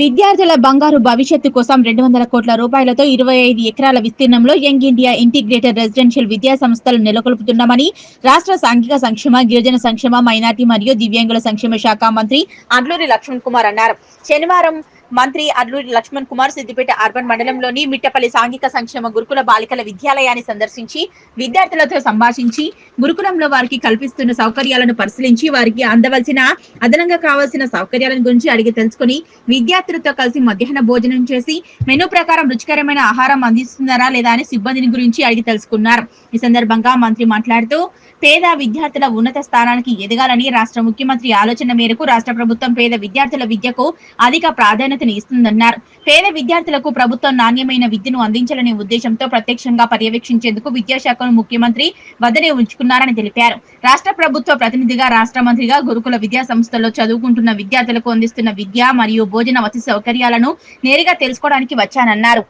విద్యార్థుల బంగారు భవిష్యత్తు కోసం రెండు వందల కోట్ల రూపాయలతో ఇరవై ఐదు ఎకరాల విస్తీర్ణంలో యంగ్ ఇండియా ఇంటిగ్రేటెడ్ రెసిడెన్షియల్ విద్యా సంస్థలు నెలకొల్పుతున్నామని రాష్ట్ర సాంఘిక సంక్షేమ గిరిజన సంక్షేమ మైనార్టీ మరియు దివ్యాంగుల సంక్షేమ శాఖ మంత్రి అడ్లూరి లక్ష్మణ్ కుమార్ అన్నారు. శనివారం మంత్రి అల్లూరి లక్ష్మణ్ కుమార్ సిద్దిపేట అర్బన్ మండలంలోని మిట్టపల్లి సాంఘిక సంక్షేమ గురుకుల బాలికల విద్యాలయాన్ని సందర్శించి విద్యార్థులతో సంభాషించి గురుకులంలో వారికి కల్పిస్తున్న సౌకర్యాలను పరిశీలించి వారికి అందవలసిన అదనంగా కావాల్సిన సౌకర్యాలను గురించి అడిగి తెలుసుకుని విద్యార్థులతో కలిసి మధ్యాహ్న భోజనం చేసి మెనూ ప్రకారం రుచికరమైన ఆహారం అందిస్తున్నారా లేదా అని సిబ్బందిని గురించి అడిగి తెలుసుకున్నారు. ఈ సందర్భంగా మంత్రి మాట్లాడుతూ పేద విద్యార్థుల ఉన్నత స్థానానికి ఎదగాలని రాష్ట్ర ముఖ్యమంత్రి ఆలోచన మేరకు రాష్ట్ర ప్రభుత్వం పేద విద్యార్థుల విద్యకు అధిక ప్రాధాన్యత ప్రాధాన్యతను ఇస్తుందన్నారు. పేద విద్యార్థులకు ప్రభుత్వం నాణ్యమైన విద్యను అందించాలనే ఉద్దేశంతో ప్రత్యక్షంగా పర్యవేక్షించేందుకు విద్యాశాఖను ముఖ్యమంత్రి వద్దనే ఉంచుకున్నారని తెలిపారు. రాష్ట్ర ప్రభుత్వ ప్రతినిధిగా రాష్ట్ర మంత్రిగా గురుకుల విద్యా సంస్థల్లో చదువుకుంటున్న విద్యార్థులకు అందిస్తున్న విద్య మరియు భోజన వసతి సౌకర్యాలను నేరుగా తెలుసుకోవడానికి వచ్చానన్నారు.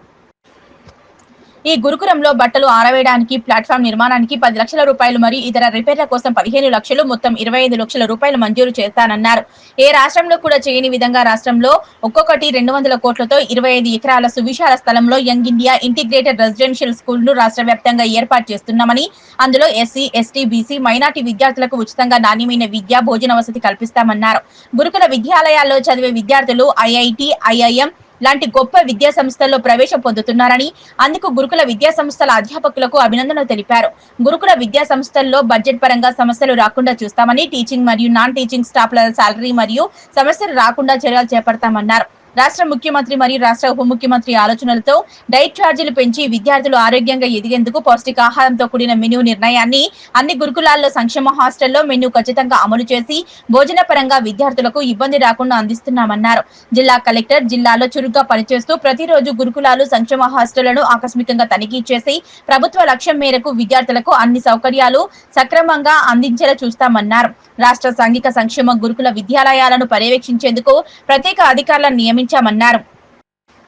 ఈ గురుకులంలో బట్టలు ఆరవేయడానికి ప్లాట్ఫామ్ నిర్మాణానికి పది లక్షల రూపాయలు మరియు ఇతర రిపేర్ల కోసం పదిహేను లక్షలు మొత్తం ఇరవై ఐదు లక్షల రూపాయలు మంజూరు చేస్తానన్నారు. ఏ రాష్ట్రంలో కూడా చేయని విధంగా రాష్ట్రంలో ఒక్కొక్కటి రెండు వందల కోట్లతో ఇరవై ఐదు ఎకరాల సువిశాల స్థలంలో యంగ్ ఇండియా ఇంటిగ్రేటెడ్ రెసిడెన్షియల్ స్కూల్ను రాష్ట్ర వ్యాప్తంగా ఏర్పాటు చేస్తున్నామని అందులో ఎస్సీ ఎస్టీ బీసీ మైనార్టీ విద్యార్థులకు ఉచితంగా నాణ్యమైన విద్య భోజన వసతి కల్పిస్తామన్నారు. గురుకుల విద్యాలయాల్లో చదివే విద్యార్థులు ఐఐటి ఐఐఎం లాంటి గొప్ప విద్యా సంస్థల్లో ప్రవేశం పొందుతున్నారని అందుకు గురుకుల విద్యా సంస్థల అధ్యాపకులకు అభినందనలు తెలిపారు. గురుకుల విద్యా సంస్థల్లో బడ్జెట్ పరంగా సమస్యలు రాకుండా చూస్తామని టీచింగ్ మరియు నాన్ టీచింగ్ స్టాఫ్ల శాలరీ మరియు సమస్యలు రాకుండా చర్యలు చేపడతామన్నారు. రాష్ట్ర ముఖ్యమంత్రి మరియు రాష్ట్ర ఉప ముఖ్యమంత్రి ఆలోచనలతో డైట్ ఛార్జీలు పెంచి విద్యార్థులు ఆరోగ్యంగా ఎదిగేందుకు పౌష్టికాహారంతో కూడిన మెనూ నిర్ణయాన్ని అన్ని గురుకులాల్లో సంక్షేమ హాస్టల్లో మెనూ ఖచ్చితంగా అమలు చేసి భోజన పరంగా విద్యార్థులకు ఇబ్బంది రాకుండా అందిస్తున్నామన్నారు. జిల్లా కలెక్టర్ జిల్లాలో చురుగ్గా పనిచేస్తూ ప్రతిరోజు గురుకులాలు సంక్షేమ హాస్టళ్ళను ఆకస్మికంగా తనిఖీ చేసి ప్రభుత్వ లక్ష్యం మేరకు విద్యార్థులకు అన్ని సౌకర్యాలు సక్రమంగా అందించేలా చూస్తామన్నారు. రాష్ట్ర సాంఘిక సంక్షేమ గురుకుల విద్యాలయాలను పర్యవేక్షించేందుకు ప్రత్యేక అధికారులను గమనించామన్నారు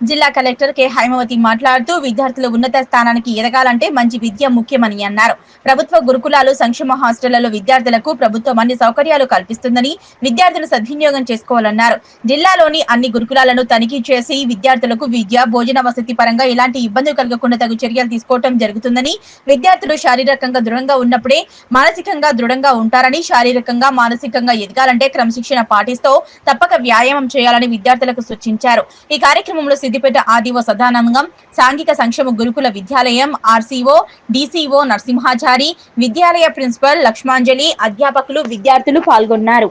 జిల్లా కలెక్టర్ కె. హైమవతి మాట్లాడుతూ విద్యార్థులు ఉన్నత స్థానానికి ఎదగాలంటే మంచి విద్య ముఖ్యమని అన్నారు. ప్రభుత్వ గురుకులాలు సంక్షేమ హాస్టళ్ళలో విద్యార్థులకు ప్రభుత్వం అన్ని సౌకర్యాలు కల్పిస్తుందని విద్యార్థులు సద్వినియోగం చేసుకోవాలన్నారు. జిల్లాలోని అన్ని గురుకులాలను తనిఖీ చేసి విద్యార్థులకు విద్య భోజన వసతి పరంగా ఎలాంటి ఇబ్బందులు కలగకుండా తగు చర్యలు తీసుకోవడం జరుగుతుందని విద్యార్థులు శారీరకంగా దృఢంగా ఉన్నప్పుడే మానసికంగా దృఢంగా ఉంటారని శారీరకంగా మానసికంగా ఎదగాలంటే క్రమశిక్షణ పాటిస్తూ తప్పక వ్యాయామం చేయాలని విద్యార్థులకు సూచించారు. ఈ కార్యక్రమంలో సిద్దిపేట ఆదివో సదానందం సాంఘిక సంక్షేమ గురుకుల విద్యాలయం ఆర్సీఓ డిసిఓ నరసింహాచారి విద్యాలయ ప్రిన్సిపల్ లక్ష్మాంజలి అధ్యాపకులు విద్యార్థులు పాల్గొన్నారు.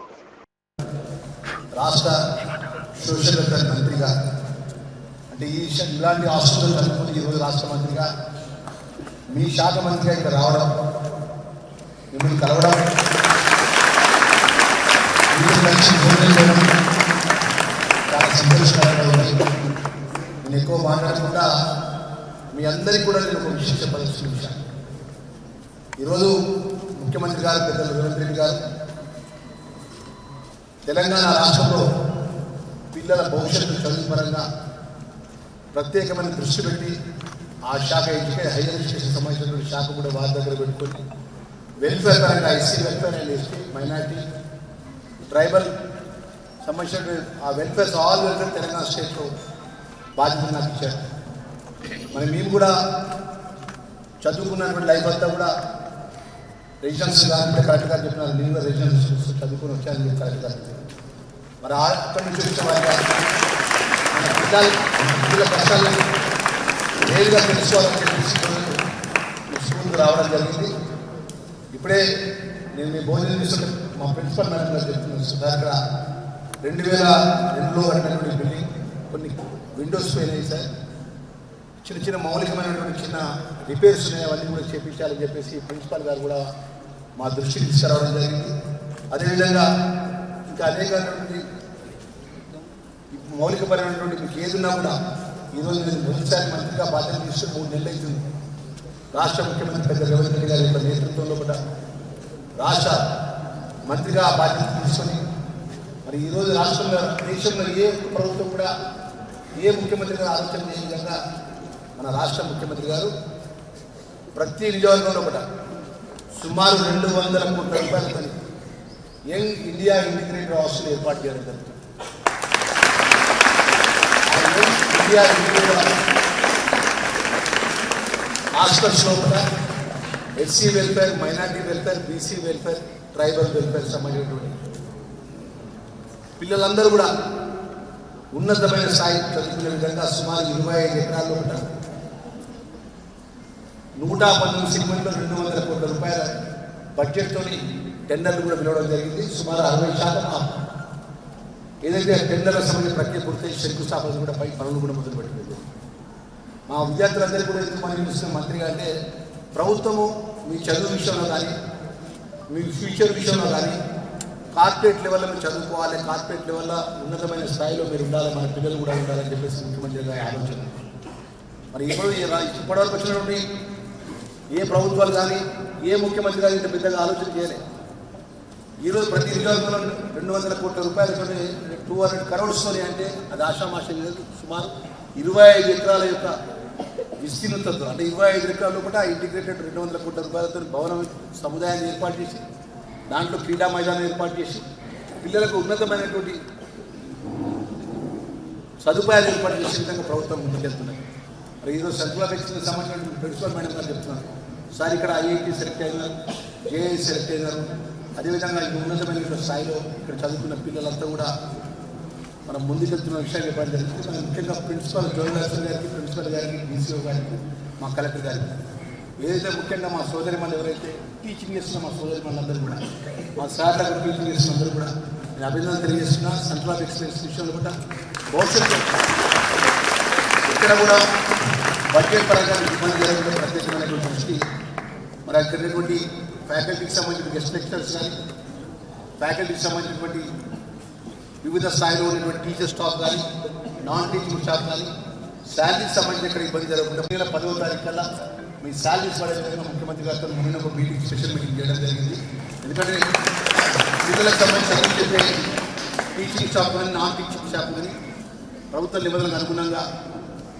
రాష్ట్ర సోషల్ వెల్ఫేర్ మంత్రిగా అంటే ఈ ఇలాంటి హాస్పిటల్ కలుపుకొని ఈరోజు రాష్ట్ర మంత్రిగా మీ శాఖ మంత్రిగా ఇక్కడ రావడం మిమ్మల్ని కలవడం మీరు కలిసి భోజనం చేయడం చాలా సంతోషకరంగా ఉంది నేను ఎక్కువ మాట్లాడకుండా మీ అందరికీ కూడా నేను ఒక విషయం చెప్పాల్సిన విషయం ఈరోజు ముఖ్యమంత్రి గారు పెద్దలు రేవంత్ రెడ్డి గారు తెలంగాణ రాష్ట్రంలో పిల్లల భవిష్యత్తు చదువు పరంగా ప్రత్యేకమైన దృష్టి పెట్టి ఆ శాఖ ఎడ్యుకేషన్ హైయర్ ఎడ్యుకేషన్ సంబంధించినటువంటి శాఖ కూడా వారి దగ్గర పెట్టుకొని వెల్ఫేర్ పరంగా SC welfare and ST minority tribal సంబంధించిన ఆ వెల్ఫేర్ ఆల్ వెల్ఫేర్ తెలంగాణ స్టేట్లో బాధ్యత నాకు ఇచ్చారు. మరి మేము కూడా చదువుకున్నటువంటి లైఫ్ అంతా కూడా రెసిడెన్స్ కానీ కరెక్ట్గా చెప్పినారు నేను కూడా రెసిడెన్స్ చదువుకొని వచ్చాను మీరు కరెక్ట్ గారు మరి ఆ- అక్కడి నుంచి వచ్చిన వాళ్ళ మన నేరుగా తెలుసుకోవాలని చెప్పేసి స్కూల్కి రావడం జరిగింది. ఇప్పుడే నేను మీ భోజనం చేస్తుంటే మా ప్రిన్సిపల్ మేడం గారు చెప్తున్నాను సుధాకర్ రెండు వేల రెండులో కట్టినటువంటి బిల్డింగ్ కొన్ని విండోస్ పోయినాయి సార్ చిన్న చిన్న మౌలికమైనటువంటి చిన్న రిపేర్స్ ఉన్నాయి అవన్నీ కూడా చేపించాలని చెప్పేసి ప్రిన్సిపాల్ గారు కూడా మా దృష్టికి తీసుకురావడం జరిగింది. అదేవిధంగా ఇంకా అనేకటువంటి మౌలికపరమైనటువంటి మీకు ఏదున్నా కూడా ఈరోజు నేను మొదటిసారి మంత్రిగా బాధ్యత తీసుకుని మూడు నెలలు అవుతుంది రాష్ట్ర ముఖ్యమంత్రి పెద్ద రేవంత్ రెడ్డి గారి యొక్క నేతృత్వంలో కూడా రాష్ట్ర మంత్రిగా బాధ్యత తీసుకొని మరి ఈరోజు రాష్ట్రంలో దేశంలో ఏ ప్రభుత్వం కూడా ఏ ముఖ్యమంత్రి గారు ఆలోచన చేయని విధంగా మన రాష్ట్ర ముఖ్యమంత్రి గారు ప్రతి నియోజకవర్గంలో కూడా సుమారు రెండు వందల కోట్ల రూపాయలతో యంగ్ ఇండియా ఇంటిగ్రేటెడ్ హాస్టల్ ఏర్పాటు చేయడం జరుగుతుంది ఇండియా హాస్టల్స్ లోపల SC welfare minority welfare BC welfare tribal welfare సంబంధించినటువంటి పిల్లలందరూ కూడా ఉన్నతమైన స్థాయి చదువుకునే విధంగా సుమారు ఇరవై ఐదు ఎకరాల్లో ఉంటారు. నూట పన్నెండు సెగ్మెంట్లో రెండు వందల కోట్ల రూపాయల బడ్జెట్తో టెండర్లు కూడా పిలవడం జరిగింది. సుమారు అరవై శాతం ఏదైతే టెండర్ల సంబంధించిన ప్రక్రియ పూర్తయి శంకుస్థాపన కూడా పై పనులు కూడా మొదలు మా విద్యార్థులందరూ కూడా ఎందుకు మనం చూసిన మంత్రిగా అంటే ప్రభుత్వము మీ చదువు విషయంలో కానీ మీ ఫ్యూచర్ విషయంలో కానీ కార్పొరేట్ లెవెల్లో మీరు చదువుకోవాలి కార్పొరేట్ లెవెల్లో ఉన్నతమైన స్థాయిలో మీరు ఉండాలి మన పిల్లలు కూడా ఉండాలని చెప్పేసి ముఖ్యమంత్రి గారి ఆలోచన. మరి ఇప్పుడు ఇప్పటివరకు వచ్చినటువంటి ఏ ప్రభుత్వాలు కానీ ఏ ముఖ్యమంత్రి కానీ ఇంత పెద్దగా ఆలోచన చేయాలి. ఈరోజు ప్రతి నియోజకవర్గంలో రెండు వందల కోట్ల రూపాయలు టూ హండ్రెడ్ కరోడ్స్తోని అంటే అది ఆషామాషం లేదు. సుమారు ఇరవై ఐదు ఎకరాల యొక్క విస్తీర్ణతతో అంటే ఇరవై ఐదు ఎకరాల కూడా ఇంటిగ్రేటెడ్ రెండు వందల కోట్ల రూపాయలతో భవనం సముదాయాన్ని ఏర్పాటు చేసి దాంట్లో క్రీడా మైదానం ఏర్పాటు చేసి పిల్లలకు ఉన్నతమైనటువంటి సదుపాయాలు ఏర్పాటు చేసే విధంగా ప్రభుత్వం ముందుకెళ్తున్నాయి మరి ఈరోజు సెంట్రల్ ఎక్స్కి సంబంధించిన ప్రిన్సిపల్ మేడం గారు చెప్తున్నారు. సార్ ఇక్కడ ఐఐటి సెలెక్ట్ అయినారు జేఐ సెలెక్ట్ అయినారు. అదేవిధంగా ఇక్కడ ఉన్నతమైన స్థాయిలో ఇక్కడ చదువుకున్న పిల్లలంతా కూడా మనం ముందుకెళ్తున్న విషయాలు చెప్పడం జరిగింది మనం ముఖ్యంగా ప్రిన్సిపల్ జోన్ గారికి ప్రిన్సిపల్ గారికి డీసీఓ గారికి మా కలెక్టర్ గారికి ఏదైతే ముఖ్యంగా మా సోదరి మంది ఎవరైతే టీచింగ్ చేస్తున్న మా సోదరి మళ్ళందరూ కూడా మా సార్లకు టీచింగ్ చేసిన అందరూ కూడా నేను అభినందన తెలియజేస్తున్నా. సెంట్రల్ ఆఫ్ ఎక్సలెన్స్ విషయంలో కూడా భవిష్యత్తు ఇక్కడ కూడా బడ్జెట్ పరంగా ఇబ్బంది జరగడం ప్రత్యేకమైనటువంటి దృష్టి మరి అక్కడ ఉన్నటువంటి ఫ్యాకల్టీకి సంబంధించిన గెస్ట్ లెక్చరర్స్ కానీ ఫ్యాకల్టీకి సంబంధించినటువంటి వివిధ స్థాయిలో ఉన్నటువంటి టీచర్ స్టాఫ్ కానీ నాన్ టీచింగ్ స్టాఫ్ కానీ శాలరీకి సంబంధించి ఇక్కడ ఇబ్బంది జరగకుండా పదవ తారీఖు కల్లా మీ శాలరీస్ పడే విధంగా ముఖ్యమంత్రి గారితో మొన్న ఒక మీటింగ్ స్పెషల్ మీటింగ్ చేయడం జరిగింది. ఎందుకంటే పిల్లలకు సంబంధించి చెప్పే టీచింగ్ స్టాఫ్ కానీ నాన్ టీచింగ్ స్టాఫ్ కానీ ప్రభుత్వ నిబంధనలకు అనుగుణంగా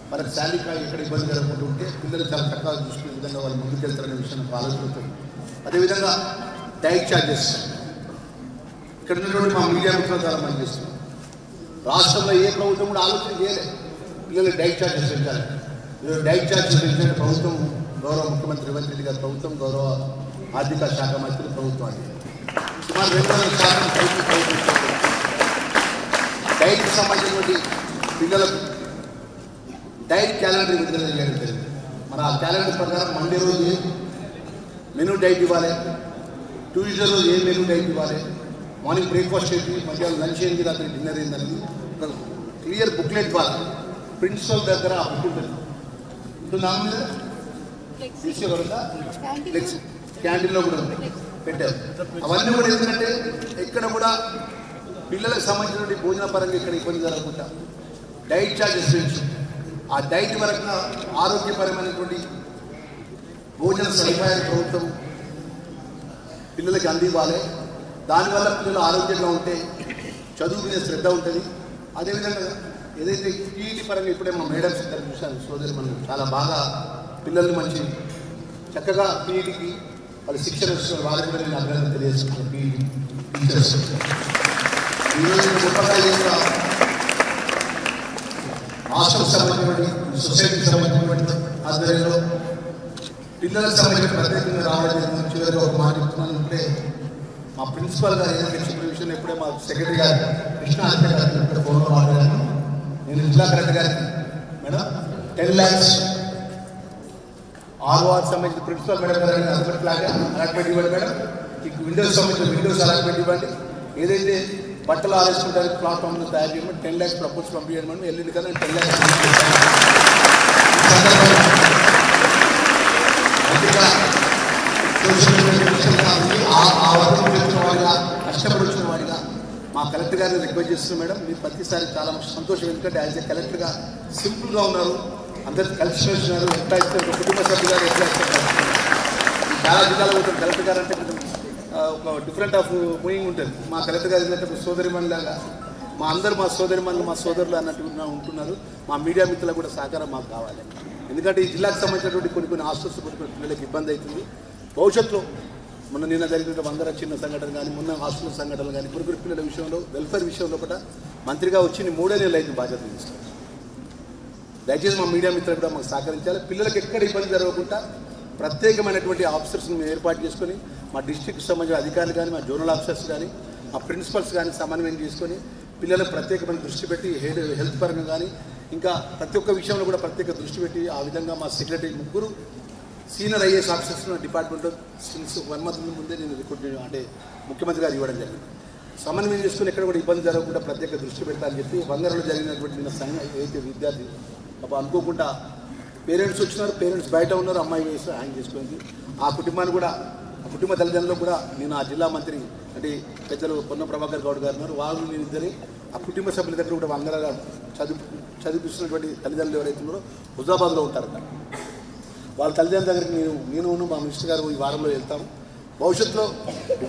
వాళ్ళకి శాలరీ కాయ ఎక్కడ ఇబ్బంది జరగకుండా ఉంటే పిల్లలు చాలా చక్కగా చూసుకునే విధంగా వాళ్ళు ముందుకెళ్తారనే విషయం నాకు ఆలోచనతో అదేవిధంగా డైట్ ఛార్జెస్ ఇక్కడ ఉన్నటువంటి మా మీడియా మిత్రులు చాలా మనం చేస్తున్నాం రాష్ట్రంలో ఏ ప్రభుత్వం కూడా ఆలోచన చేయలేదు పిల్లలకి డైట్ ఛార్జెస్ పెంచాలి. ఈరోజు డైట్ ఛార్జెస్ పెంచాలంటే ప్రభుత్వం గౌరవ ముఖ్యమంత్రి రేవంత్ రెడ్డి గారి ప్రభుత్వం గౌరవ ఆర్థిక శాఖ మంత్రి ప్రభుత్వాన్ని సుమారు రెండు వందల శాతం పైకి డైట్కి సంబంధించినటువంటి పిల్లలకు డైట్ క్యాలెండర్ విడుదల చేయడం జరిగింది. మన ఆ క్యాలెండర్ ప్రకారం మండే రోజు ఏ మెనూ డైట్ ఇవ్వాలి? ట్యూస్డే రోజు ఏ మెనూ డైట్ ఇవ్వాలి? మార్నింగ్ బ్రేక్ఫాస్ట్ ఏంటి? మధ్యాహ్నం లంచ్ ఏంటి? రాత్రి డిన్నర్ ఏంటనేది ఒక క్లియర్ బుక్లెట్ ఇవ్వాలి. ప్రిన్సిపల్ దగ్గర ఆ బుక్ ఉంటుంది? ఉంటుందా? ఫ్లెక్స్ క్యాంటీన్లో కూడా ఉంది. పెట్టారు. అవన్నీ కూడా ఎందుకంటే ఎక్కడ కూడా పిల్లలకు సంబంధించినటువంటి భోజన పరంగా ఇక్కడ ఇబ్బంది జరగకుండా డైట్ ఛార్జెస్ పెంచు ఆ డైట్ వరకు ఆరోగ్యపరమైనటువంటి భోజన సదుపాయాలు ప్రభుత్వం పిల్లలకి అందివ్వాలి. దానివల్ల పిల్లలు ఆరోగ్యంగా ఉంటే చదువు మీద శ్రద్ధ ఉంటుంది. అదేవిధంగా ఏదైతే పీఈటీ పరంగా ఇప్పుడే మా మేడమ్స్ ఇద్దరు చూశాను సోదరి మనం చాలా బాగా పిల్లల్ని మంచి చక్కగా పీఈటీకి వాళ్ళు శిక్షణ ఇస్తున్న వాళ్ళకి కూడా నేను అభినందన తెలియజేస్తున్నాను పీఈటీ టీచర్స్. ఈరోజు గొప్పగా యొక్క హాస్టల్ సంబంధించినటువంటి సొసైటీకి సంబంధించినటువంటి ఆధ్వర్యంలో పిల్లలకు సంబంధించిన ప్రత్యేకంగా రావడం జరిగింది. చివరిగా ఒక మాట చెప్తున్నాను. అంటే మా ప్రిన్సిపల్ గారు ఏదైనా చెప్పిన విషయం ఎప్పుడే మా సెక్రటరీ గారు కృష్ణ ఆదిత్య గారు ఇక్కడ ఫోన్లో మాట్లాడాను నేను జిల్లా కలెక్టర్ గారికి మేడం టెన్ ల్యాక్స్ ఆర్ఓఆర్ సంబంధించిన ప్రిన్సిపల్ మేడం గారు అలాట్మెంట్ ఫ్లాట్ అలాట్మెంట్ ఇవ్వండి మేడం మీకు విండోస్ సంబంధించిన విండోస్ అలాట్మెంట్ ఇవ్వండి. ఏదైతే బట్టలు ఆరేసుకుంటానికి ప్లాట్ఫామ్ తయారు చేయమని టెన్ ల్యాక్స్ ప్రపోజ్ పంపించండి మేడం వెళ్ళింది కదా టెన్ ల్యాక్స్ ఆ- కష్టపడి వచ్చిన వాడిగా మా కలెక్టర్ గారిని రిక్వెస్ట్ చేస్తున్నాం మేడం మీరు ప్రతిసారి చాలా సంతోషం. ఎందుకంటే యాజ్ ఏ కలెక్టర్గా సింపుల్గా ఉన్నారు. అందరూ కలిసి వచ్చినారు ఎంత ఇస్తారు ఒక కుటుంబ సభ్యులు ఎట్లా ఇస్తారు చాలా జిల్లాలో ఉంటుంది కలెక్టర్ గారు అంటే కొంచెం ఒక డిఫరెంట్ ఆఫ్ మూయింగ్ ఉంటుంది. మా కలెక్టర్ గారు ఏంటంటే సోదరి లాగా మా అందరు మా సోదరి మా సోదరులు అన్నట్టు ఉంటున్నారు. మా మీడియా మిత్రులకు కూడా సహకారం మాకు కావాలి. ఎందుకంటే ఈ జిల్లాకు సంబంధించినటువంటి కొన్ని కొన్ని హాస్టల్స్ కొన్ని కొన్ని పిల్లలకి ఇబ్బంది అవుతుంది. భవిష్యత్తులో మొన్న నిన్న జరిగిన వందర చిన్న సంఘటన కానీ మొన్న హాస్టల్ సంఘటనలు కానీ కొన్ని కొన్ని పిల్లల విషయంలో వెల్ఫేర్ విషయంలో కూడా మంత్రిగా వచ్చి మూడే నెలలు అయితే బాధ్యత తీసుకున్నాను. దయచేసి మా మీడియా మిత్రులు కూడా మాకు సహకరించాలి. పిల్లలకు ఎక్కడ ఇబ్బంది జరగకుండా ప్రత్యేకమైనటువంటి ఆఫీసర్స్ని మేము ఏర్పాటు చేసుకొని మా డిస్ట్రిక్ట్ సంబంధించిన అధికారులు కానీ మా జోనల్ ఆఫీసర్స్ కానీ మా ప్రిన్సిపల్స్ కానీ సమన్వయం చేసుకొని పిల్లలకు ప్రత్యేకమైన దృష్టి పెట్టి హెడ్ హెల్త్ పరంగా కానీ ఇంకా ప్రతి ఒక్క విషయంలో కూడా ప్రత్యేక దృష్టి పెట్టి ఆ విధంగా మా సెక్రటరీ ముగ్గురు senior IAS officers department since one month ముందే నేను రికార్డ్ చేయడం అంటే ముఖ్యమంత్రి గారు ఇవ్వడం జరిగింది. సమన్వయం చేసుకుని ఎక్కడ కూడా ఇబ్బంది జరగకుండా ప్రత్యేక దృష్టి పెట్టాలని చెప్పి వందరలో జరిగినటువంటి నిన్న సంఘ ఏదైతే విద్యార్థి అప్పుడు అనుకోకుండా పేరెంట్స్ వచ్చినారు పేరెంట్స్ బయట ఉన్నారు అమ్మాయి వేసి హ్యాంగ్ చేసుకుంది. ఆ కుటుంబాన్ని కూడా ఆ కుటుంబ తల్లిదండ్రులు కూడా నేను ఆ జిల్లా మంత్రి అంటే పెద్దలు పొన్న ప్రభాకర్ గౌడ్ గారు ఉన్నారు. వాళ్ళు నేను ఇద్దరి ఆ కుటుంబ సభ్యుల దగ్గర కూడా వందరగా చదువు చదివిస్తున్నటువంటి తల్లిదండ్రులు ఎవరైతే ఉన్నారో హుజాబాద్లో ఉంటారు వాళ్ళ తల్లిదండ్రుల దగ్గరికి నేను నేను మా మినిస్టర్ గారు ఈ వారంలో వెళ్తాము భవిష్యత్తులో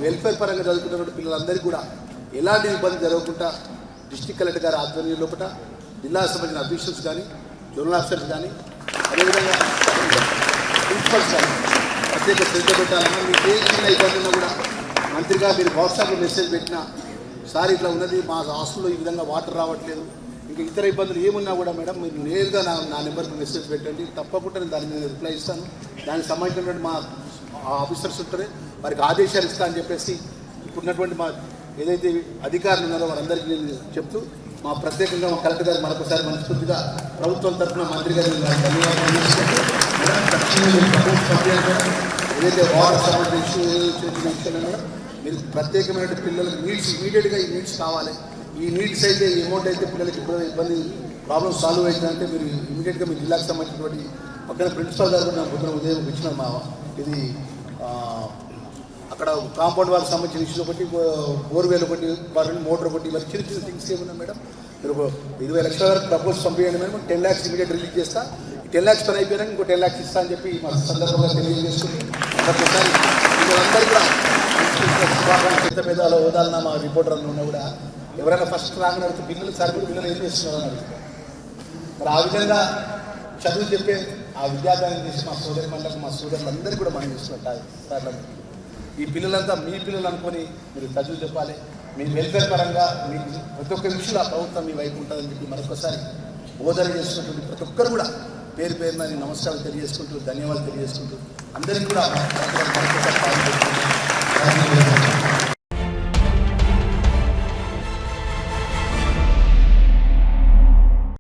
వెల్ఫేర్ పరంగా చదువుకున్నటువంటి పిల్లలందరికీ కూడా ఎలాంటి ఇబ్బంది జరగకుండా డిస్టిక్ కలెక్టర్ గారి ఆధ్వర్యం లోపల జిల్లా సంబంధించిన అఫీషియల్స్ కానీ జోనల్ సార్ కానీ అదేవిధంగా ప్రిన్సిపల్స్ కానీ ప్రత్యేక శ్రద్ధ పెట్టాలన్నా మీకు ఏ చిన్న ఇబ్బంది ఉన్నా కూడా మంత్రిగా మీరు వాట్సాప్లో మెసేజ్ పెట్టినా సార్ ఇట్లా ఉన్నది మా హాస్టల్లో ఈ విధంగా వాటర్ రావట్లేదు ఇంకా ఇతర ఇబ్బందులు ఏమున్నా కూడా మేడం మీరు నేరుగా నా నా నెంబర్కి మెసేజ్ పెట్టండి తప్పకుండా నేను దాని మీద రిప్లై ఇస్తాను. దానికి సంబంధించినటువంటి మా ఆఫీసర్స్ ఉంటారే వారికి ఆదేశాలు ఇస్తా అని చెప్పేసి ఇప్పుడున్నటువంటి మా ఏదైతే అధికారులు ఉన్నారో వారందరికీ నేను చెప్తూ మా ప్రత్యేకంగా మా కలెక్టర్ గారు మరొకసారి మనస్ఫూర్తిగా ప్రభుత్వం తరఫున మంత్రి గారు ధన్యవాదాలు ఏదైతే వాటర్ సంబంధించి విషయాలు మీరు ప్రత్యేకమైన పిల్లలకు నీడ్స్ ఇమీడియట్గా ఈ నీడ్స్ కావాలి. ఈ నీడ్స్ అయితే ఈ అమౌంట్ అయితే పిల్లలకి ఇబ్బంది ప్రాబ్లం సాల్వ్ అవుతుందంటే మీరు ఇమీడియట్గా మీరు జిల్లాకు సంబంధించినటువంటి పక్కన ప్రిన్సిపల్ గారు కూడా ఉదయం ఇచ్చిన ఇది అక్కడ కాంపౌండ్ వాళ్ళకి సంబంధించిన ఇష్యూస్ ఒకటి బోర్వేల్ ఒకటి వారిని మోటార్ ఒకటి ఇవన్నీ చిన్న చిన్న థింగ్స్ ఏమన్నా మేడం? మీరు ఇరవై లక్షల వరకు ప్రపోజ్ పంపించండి madam ten lakhs immediate release చేస్తా. ఈ టెన్ ల్యాక్స్ పని అయిపోయినాక ఇంకో టెన్ ల్యాక్స్ ఇస్తా అని చెప్పి మా సందర్భంగా తెలియజేసుకుని ఒకసారి వీళ్ళందరూ కూడా శుభాకాంక్షలు పెద్ద పెద్ద హోదాలన్న మా రిపోర్టర్లు ఉన్నా కూడా ఎవరైనా ఫస్ట్ రాగానే అడిగితే పిల్లలు సార్ కూడా పిల్లలు ఏం చేస్తున్నారు అని అడుగుతారు. మరి ఆ విధంగా చదువు చెప్పే ఆ విద్యార్థులను చేసి మా సోదరి మండలకు మా సోదరులందరికీ కూడా మనం చేస్తున్నట్టు సార్లు ఈ పిల్లలంతా మీ పిల్లలు అనుకొని మీరు చదువు చెప్పాలి. మీ వెల్ఫేర్ పరంగా మీకు ప్రతి ఒక్క విషయంలో ఆ ప్రభుత్వం మీ వైపు ఉంటుందని చెప్పి మరొకసారి బోధన చేస్తున్నటువంటి ప్రతి ఒక్కరు కూడా పేరు పేరున నేను నమస్కారాలు తెలియజేసుకుంటూ ధన్యవాదాలు తెలియజేసుకుంటూ అందరికీ కూడా